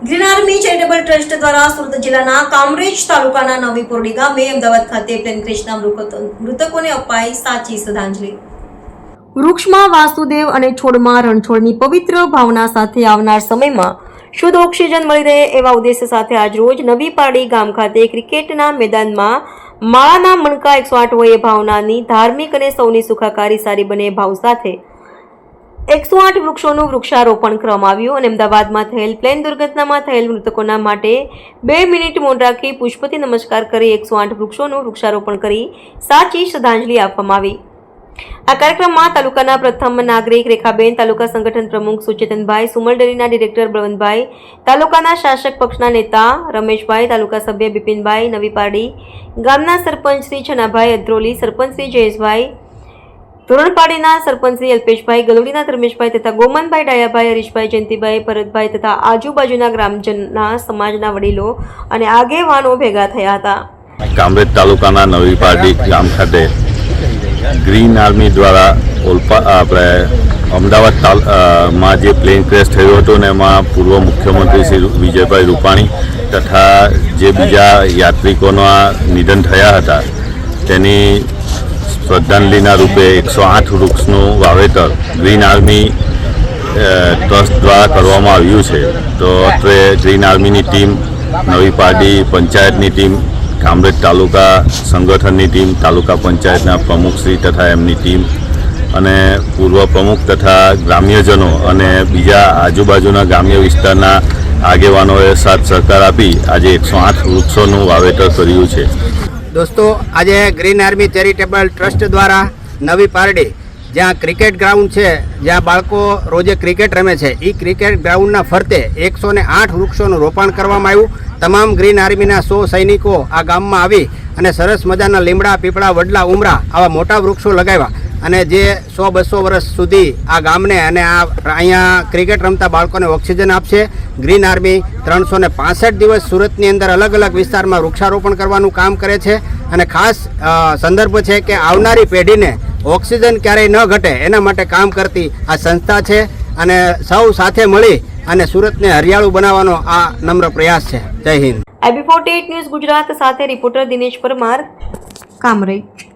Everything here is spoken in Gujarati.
ગ્રીન આર્મી ચેરિટેબલ ટ્રસ્ટ દ્વારા સુરત જિલ્લાના કામરેજ તાલુકાના નવી પોરડી ગામે અમદાવાદ ખાતે પ્લેન ક્રેશના મૃતકોને અપાઈ સાચી શ્રદ્ધાંજલિ. વૃક્ષમાં વાસુદેવ અને છોડમાં રણછોડની પવિત્ર ભાવના સાથે આવનાર સમયમાં શુદ્ધ ઓક્સિજન મળી રહે એવા ઉદ્દેશ્ય સાથે આજરોજ નવી પારડી ગામ ખાતે ક્રિકેટના મેદાનમાં માળાના મણકા એકસો આઠ હોય ભાવનાની ધાર્મિક અને સૌની સુખાકારી સારી બને ભાવ સાથે એકસો આઠ વૃક્ષોનું વૃક્ષારોપણ કરવામાં આવ્યું અને અમદાવાદમાં થયેલ પ્લેન દુર્ઘટનામાં થયેલ મૃતકોના માટે બે મિનિટ મૌન રાખી પુષ્પથી નમસ્કાર કરી એકસો આઠ વૃક્ષોનું વૃક્ષારોપણ કરી સાચી શ્રદ્ધાંજલિ આપવામાં આવી. આ કાર્યક્રમમાં તાલુકાના પ્રથમ નાગરિક રેખાબેન, તાલુકા સંગઠન પ્રમુખ સુચેતનભાઈ સુમલડેરીના ડિરેક્ટર બળવંતભાઈ, તાલુકાના શાસક પક્ષના નેતા રમેશભાઈ, તાલુકા સભ્ય બિપિનભાઈ નવી પારડી ગામના સરપંચ શ્રી છનાભાઈ અદ્રોલી, સરપંચ શ્રી જયેશભાઈ ધોરણપાડીના સરપંચશ્રી અલ્પેશભાઈ ગલુડીના, ધર્મેશભાઈ તથા ગોમનભાઈ ડાયાભાઈ, હરીશભાઈ જયંતિભાઈ, ભરતભાઈ તથા આજુબાજુના ગ્રામજનના, સમાજના વડીલો અને આગેવાનો ભેગા થયા હતા. કામરેજ તાલુકાના નવી પારડી ગામ ખાતે ગ્રીન આર્મી દ્વારા ઓલપા આપણે અમદાવાદમાં જે પ્લેન ક્રેશ થયું હતું ને એમાં પૂર્વ મુખ્યમંત્રી શ્રી વિજયભાઈ રૂપાણી તથા જે બીજા યાત્રિકોના નિધન થયા હતા, તેની શ્રદ્ધાંજલિના રૂપે એકસો આઠ વૃક્ષનું વાવેતર ગ્રીન આર્મી ટ્રસ્ટ દ્વારા કરવામાં આવ્યું છે. તો અત્રે ગ્રીન આર્મીની ટીમ, નવી પાર્ટી પંચાયતની ટીમ, કામરેજ તાલુકા સંગઠનની ટીમ, તાલુકા પંચાયતના પ્રમુખશ્રી તથા એમની ટીમ અને પૂર્વ પ્રમુખ તથા ગ્રામ્યજનો અને બીજા આજુબાજુના ગ્રામ્ય વિસ્તારના આગેવાનોએ સાથ સહકાર આપી આજે એકસો આઠ વૃક્ષોનું વાવેતર કર્યું છે. દોસ્તો, આજે ગ્રીન આર્મી ચેરિટેબલ ટ્રસ્ટ દ્વારા નવી પારડી, જ્યાં ક્રિકેટ ગ્રાઉન્ડ છે, જ્યાં બાળકો રોજે ક્રિકેટ રમે છે. એ ક્રિકેટ ગ્રાઉન્ડના ફરતે એકસો ને આઠ વૃક્ષોનું રોપણ કરવામાં આવ્યું. તમામ ગ્રીન આર્મીના સો સૈનિકો આ ગામમાં આવી અને સરસ મજાના લીમડા, પીપળા, વડલા, ઉમરા આવા મોટા વૃક્ષો લગાવ્યા. અને જે સો બસો વર્ષ સુધી આ ગામને અને આ અહીંયા ક્રિકેટ રમતા બાળકોને ઓક્સિજન આપશે. ગ્રીન આર્મી ત્રણસો ને પાસઠ દિવસ સુરતની અંદર અલગ અલગ વિસ્તારમાં વૃક્ષારોપણ કરવાનું કામ કરે છે. અને ખાસ સંદર્ભ છે કે આવનારી પેઢીને ઓક્સિજન ક્યારેય ન ઘટે એના માટે કામ કરતી આ સંસ્થા છે. અને સૌ સાથે મળી અને સુરતને હરિયાળું બનાવવાનો આ નમ્ર પ્રયાસ છે. જય Hind. AB forty news Gujarat સાથે રિપોર્ટર દિનેશ પરમાર. કામરેજ.